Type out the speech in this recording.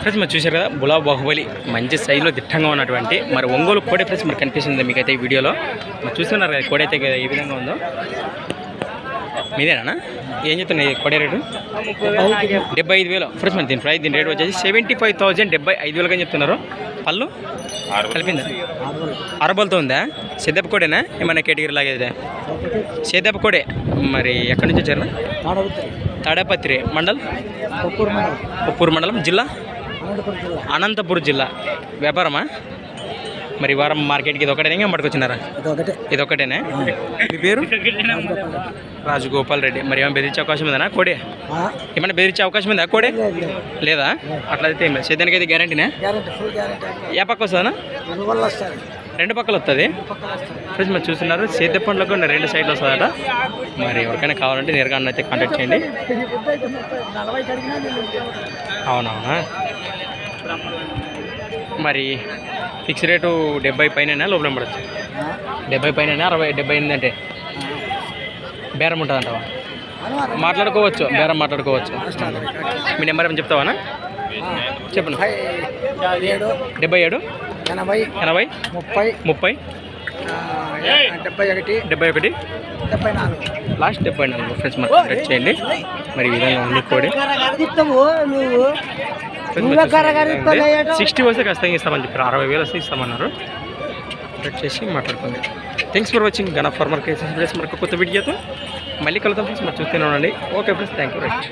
Friends మరి చూశారు కదా? బులా బాహుబలి మంచి సైజులో దిట్టంగా ఉన్నటువంటి మరి ఒంగోలు కోడి ఫ్రెండ్స్ మరి కనిపిస్తుంది మీకైతే ఈ వీడియోలో. మరి చూస్తున్నారు కదా కోడి అయితే ఏ విధంగా ఉందో? మీదేనా? ఏం చెప్తున్నాయి కోడి రేటు? డెబ్బై ఐదు వేలు. ఫ్రెండ్స్ మరి దీని ప్రైస్ దీని రేట్ వచ్చేసి సెవెంటీ ఫైవ్ థౌజండ్ డెబ్బై ఐదు వేలుగా చెప్తున్నారు. పళ్ళు? కలిపిందా? అరబోల్తో ఉందా? సిద్ధప్ప కోడేనా? ఏమన్నా కేటగిరీ లాగేదే సిద్ధప్ప కోడే. మరి ఎక్కడి నుంచి వచ్చారు? తాడపత్రి. మండల్? కొప్పూరు మండలం. ఉప్పూరు మండలం. జిల్లా? అనంతపురం జిల్లా. వ్యాపారమా? మరి వారం మార్కెట్కి ఇది ఒకటేనా? పట్టుకొచ్చినారా? ఇది ఒకటే ఇది ఒకటేనా? మీ పేరు? రాజగోపాల్ రెడ్డి. మరి ఏమైనా బెదిరించే అవకాశం ఉందా కోడే? ఏమైనా బెదిరించే అవకాశం ఉందా? కోడే? లేదా అట్లయితే ఏం లేదు. సేద్యానికి అయితే గ్యారంటీనా ఏ పక్క వస్తుందా రెండు పక్కలు వస్తుంది ఫ్రెండ్స్ మరి చూస్తున్నారు సేద్య పండ్లకు రెండు సైడ్లు వస్తుందట. మరి ఎవరికైనా కావాలంటే నేరుగా అయితే కాంటాక్ట్ చేయండి. అవునవునా మరి ఫిక్స్ రేటు డెబ్బై పైన లోపల పడచ్చు డెబ్బై పైన అరవై డెబ్బై ఎనిమిది అంటే? బేరం ఉంటుంది అంటావా మాట్లాడుకోవచ్చు బేరం మాట్లాడుకోవచ్చు. మీ నెంబర్ ఏమైనా చెప్తావా చెప్పండి డెబ్బై ఏడు? ఎనభై ఎనభై? ముప్పై ముప్పై? డెబ్బై ఒకటి డెబ్బై ఒకటి? డెబ్బై నాలుగు. లాస్ట్ డెబ్బై నాలుగు ఫ్రెండ్స్ మరి చేయండి. మరి ఈ విధంగా ఉంది కోడి నువ్వు? సిక్స్టీ వస్తే ఖచ్చితంగా ఇస్తామని చెప్పారు అరవై వేలు వస్తే ఇస్తామన్నారు. కాంటాక్ట్ చేసి మాట్లాడుకోండి థ్యాంక్స్ ఫర్ వాచింగ్ గణ ఫార్మర్ కేసెస్ ప్లేస్ మరొక కొత్త వీడియోతో మళ్ళీ కలుద్దాం ఫ్రెండ్స్ మరి చూస్తూనే ఉండండి. Okay friends thank you right